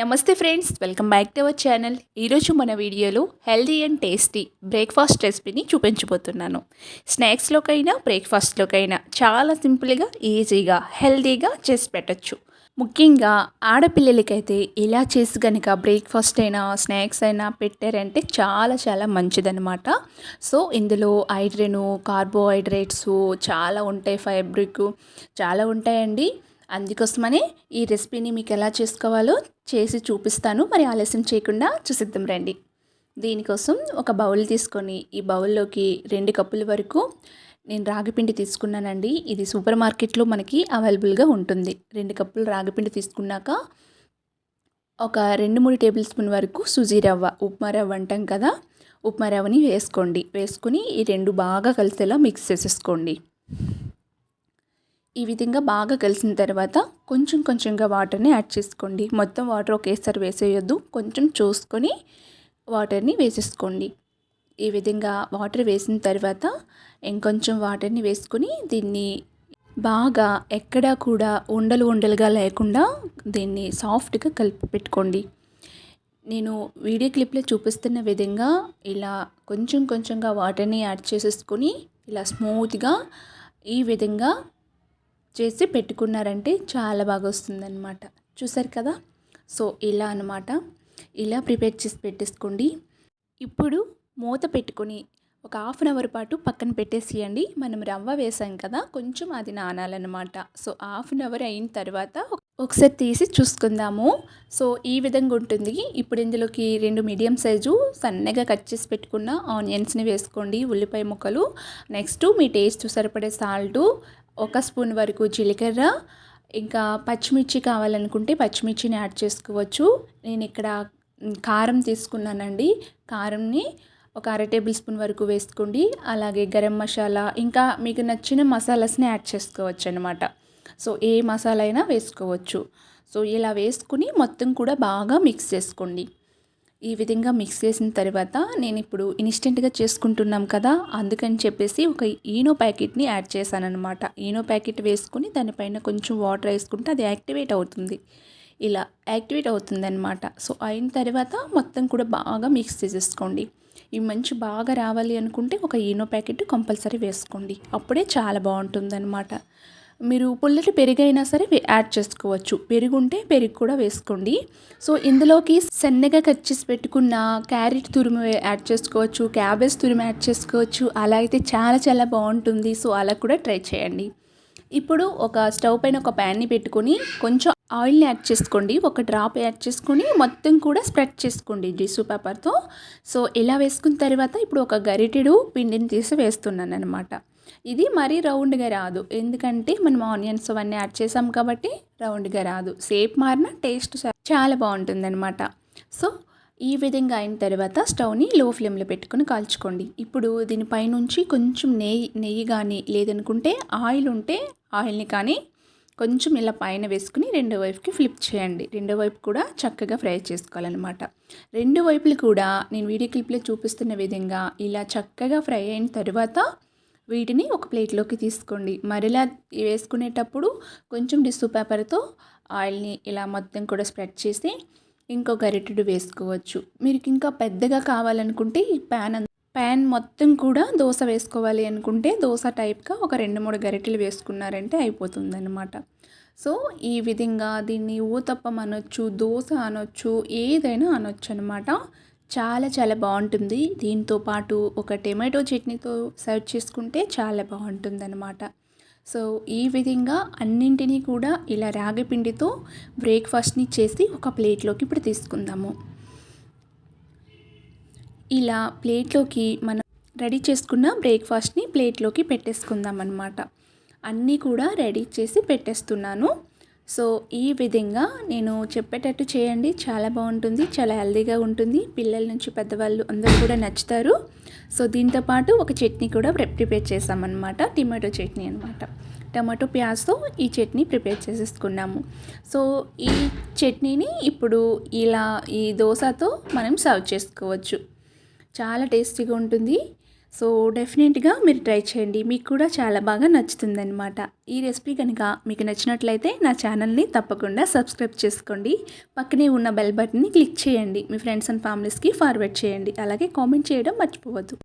నమస్తే friends welcome back to our channel. ఈరోజు మన వీడియోలో హెల్దీ అండ్ టేస్టీ బ్రేక్ఫాస్ట్ రెసిపీని చూపించబోతున్నాను. స్నాక్స్లోకైనా బ్రేక్ఫాస్ట్లోకైనా చాలా సింపుల్గా ఈజీగా హెల్దీగా చేసి పెట్టచ్చు. ముఖ్యంగా ఆడపిల్లలకైతే ఇలా చేసి కనుక బ్రేక్ఫాస్ట్ అయినా స్నాక్స్ అయినా పెట్టారంటే చాలా చాలా మంచిదనమాట సో ఇందులో ఐరన్ కార్బోహైడ్రేట్స్ చాలా ఉంటాయి ఫైబ్రిక్ చాలా ఉంటాయండి. అందుకోసమనే ఈ రెసిపీని మీకు ఎలా చేసుకోవాలో చేసి చూపిస్తాను. మరి ఆలస్యం చేయకుండా చూసిద్దాం రండి. దీనికోసం ఒక బౌల్ తీసుకొని ఈ బౌల్లోకి రెండు కప్పుల వరకు నేను రాగిపిండి తీసుకున్నానండి. ఇది సూపర్ మార్కెట్లో మనకి అవైలబుల్గా ఉంటుంది. రెండు కప్పులు రాగిపిండి తీసుకున్నాక ఒక రెండు మూడు టేబుల్ స్పూన్ వరకు సుజీ రవ్వ ఉప్మా రవ్వ అంటాం కదా? ఉప్మా రవ్వని వేసుకోండి. వేసుకుని ఈ రెండు బాగా కలిసేలా మిక్స్ చేసేసుకోండి. ఈ విధంగా బాగా కలిసిన తర్వాత కొంచెం కొంచెంగా వాటర్ని యాడ్ చేసుకోండి. మొత్తం వాటర్ ఒకేసారి వేసేయొద్దు. కొంచెం చూసుకొని వాటర్ని వేసేసుకోండి. ఈ విధంగా వాటర్ వేసిన తర్వాత ఇంకొంచెం వాటర్ని వేసుకొని దీన్ని బాగా ఎక్కడా కూడా ఉండలు ఉండలుగా లేకుండా దీన్ని సాఫ్ట్గా కలిపి పెట్టుకోండి. నేను వీడియో క్లిప్లో చూపిస్తున్న విధంగా ఇలా కొంచెం కొంచెంగా వాటర్ని యాడ్ చేసేసుకొని ఇలా స్మూత్గా ఈ విధంగా చేసి పెట్టుకున్నారంటే చాలా బాగా వస్తుందన్నమాట చూసారు కదా? సో ఇలా అనమాట ఇలా ప్రిపేర్ చేసి పెట్టేసుకోండి. ఇప్పుడు మూత పెట్టుకొని ఒక హాఫ్ అన్ అవర్ పాటు పక్కన పెట్టేసేయండి. మనం రవ్వ వేసాం కదా? కొంచెం అది నానాలన్నమాట. సో హాఫ్ అన్ అవర్ అయిన తర్వాత ఒకసారి తీసి చూసుకుందాము. సో ఈ విధంగా ఉంటుంది. ఇప్పుడు ఇందులోకి రెండు మీడియం సైజు సన్నగా కట్ చేసి పెట్టుకున్న ఆనియన్స్ని వేసుకోండి. ఉల్లిపాయ ముక్కలు. నెక్స్ట్ మీ టేస్ట్ సరిపడే సాల్టు. ఒక స్పూన్ వరకు జీలకర్ర ఇంకా పచ్చిమిర్చి కావాలనుకుంటే పచ్చిమిర్చిని యాడ్ చేసుకోవచ్చు. నేను ఇక్కడ కారం తీసుకున్నానండి. కారంని ఒక అర టేబుల్ స్పూన్ వరకు వేసుకోండి. అలాగే గరం మసాలా ఇంకా మీకు నచ్చిన మసాలాస్ని యాడ్ చేసుకోవచ్చు అనమాట సో ఏ మసాలా అయినా వేసుకోవచ్చు. సో ఇలా వేసుకుని మొత్తం కూడా బాగా మిక్స్ చేసుకోండి. ఈ విధంగా మిక్స్ చేసిన తర్వాత నేను ఇప్పుడు ఇన్స్టెంట్గా చేసుకుంటున్నాం కదా అందుకని చెప్పేసి ఒక ఈనో ప్యాకెట్ని యాడ్ చేశానమాట ఈనో ప్యాకెట్ వేసుకుని దానిపైన కొంచెం వాటర్ వేసుకుంటే అది యాక్టివేట్ అవుతుంది. ఇలా యాక్టివేట్ అవుతుందన్నమాట. సో అయిన తర్వాత మొత్తం కూడా బాగా మిక్స్ చేసేసుకోండి. ఈ మంచి బాగా రావాలి అనుకుంటే ఒక ఈనో ప్యాకెట్ కంపల్సరీ వేసుకోండి. అప్పుడే చాలా బాగుంటుందనమాట మీరు పుల్లటి పెరుగు అయినా సరే యాడ్ చేసుకోవచ్చు. పెరుగు ఉంటే పెరుగు కూడా వేసుకోండి. సో ఇందులోకి సన్నగా కట్ చేసి పెట్టుకున్న క్యారెట్ తురుము యాడ్ చేసుకోవచ్చు. క్యాబేజ్ తురుము యాడ్ చేసుకోవచ్చు. అలా అయితే చాలా చాలా బాగుంటుంది. సో అలా కూడా ట్రై చేయండి. ఇప్పుడు ఒక స్టవ్ పైన ఒక ప్యాన్ని పెట్టుకొని కొంచెం ఆయిల్ని యాడ్ చేసుకోండి. ఒక డ్రాప్ యాడ్ చేసుకొని మొత్తం కూడా స్ప్రెడ్ చేసుకోండి టిష్యూ పేపర్తో. సో ఇలా వేసుకున్న తర్వాత ఇప్పుడు ఒక గరిటెడు పిండిని తీసి వేస్తున్నాను అనమాట ఇది మరీ రౌండ్గా రాదు. ఎందుకంటే మనం ఆనియన్స్ అవన్నీ యాడ్ చేసాం కాబట్టి రౌండ్గా రాదు. షేప్ మారిన టేస్ట్ చాలా బాగుంటుందన్నమాట. సో ఈ విధంగా అయిన తర్వాత స్టవ్ని లో ఫ్లేమ్లో పెట్టుకొని కాల్చుకోండి. ఇప్పుడు దీనిపైనుంచి కొంచెం నెయ్యి నెయ్యి కానీ లేదనుకుంటే ఆయిల్ ఉంటే ఆయిల్ని కానీ కొంచెం ఇలా పైన వేసుకుని రెండో వైపుకి ఫ్లిప్ చేయండి. రెండో వైపు కూడా చక్కగా ఫ్రై చేసుకోవాలన్నమాట. రెండు వైపులు కూడా నేను వీడియో క్లిప్లో చూపిస్తున్న విధంగా ఇలా చక్కగా ఫ్రై అయిన తర్వాత వీటిని ఒక ప్లేట్లోకి తీసుకోండి. మరలా వేసుకునేటప్పుడు కొంచెం టిష్యూ పేపర్తో ఆయిల్ని ఇలా మొత్తం కూడా స్ప్రెడ్ చేసి ఇంకో గరిటెడు వేసుకోవచ్చు. మీరు ఇంకా పెద్దగా కావాలనుకుంటే ఈ ప్యాన్ ప్యాన్ మొత్తం కూడా దోశ వేసుకోవాలి అనుకుంటే దోశ టైప్గా ఒక రెండు మూడు గరిటెలు వేసుకున్నారంటే అయిపోతుందన్నమాట. సో ఈ విధంగా దీన్ని ఊతప్పం అనొచ్చు దోశ అనొచ్చు ఏదైనా అనొచ్చు అనమాట చాలా చాలా బాగుంటుంది. దీంతో పాటు ఒక టమాటో చట్నీతో సర్వ్ చేసుకుంటే చాలా బాగుంటుంది అనమాట సో ఈ విధంగా అన్నింటినీ కూడా ఇలా రాగిపిండితో బ్రేక్ఫాస్ట్ని చేసి ఒక ప్లేట్లోకి ఇప్పుడు తీసుకుందాము. ఇలా ప్లేట్లోకి మనం రెడీ చేసుకున్న బ్రేక్ఫాస్ట్ని ప్లేట్లోకి పెట్టేసుకుందాం అనమాట అన్నీ కూడా రెడీ చేసి పెట్టేస్తున్నాను. సో ఈ విధంగా నేను చెప్పేటట్టు చేయండి. చాలా బాగుంటుంది చాలా హెల్దీగా ఉంటుంది. పిల్లల నుంచి పెద్దవాళ్ళు అందరూ కూడా నచ్చుతారు. సో దీంతోపాటు ఒక చట్నీ కూడా ప్రిపేర్ చేసామన్నమాట టమాటో చట్నీ అనమాట టమాటో ప్యాజ్తో ఈ చట్నీ ప్రిపేర్ చేసేసుకున్నాము. సో ఈ చట్నీని ఇప్పుడు ఇలా ఈ దోశతో మనం సర్వ్ చేసుకోవచ్చు. చాలా టేస్టీగా ఉంటుంది. సో డెఫినెట్గా మీరు ట్రై చేయండి. మీకు కూడా చాలా బాగా నచ్చుతుందన్నమాట. ఈ రెసిపీ కనుక మీకు నచ్చినట్లయితే నా ఛానల్ని తప్పకుండా సబ్స్క్రైబ్ చేసుకోండి. పక్కనే ఉన్న బెల్ బటన్ని క్లిక్ చేయండి. మీ ఫ్రెండ్స్ అండ్ ఫ్యామిలీస్కి ఫార్వర్డ్ చేయండి. అలాగే కామెంట్ చేయడం మర్చిపోవద్దు.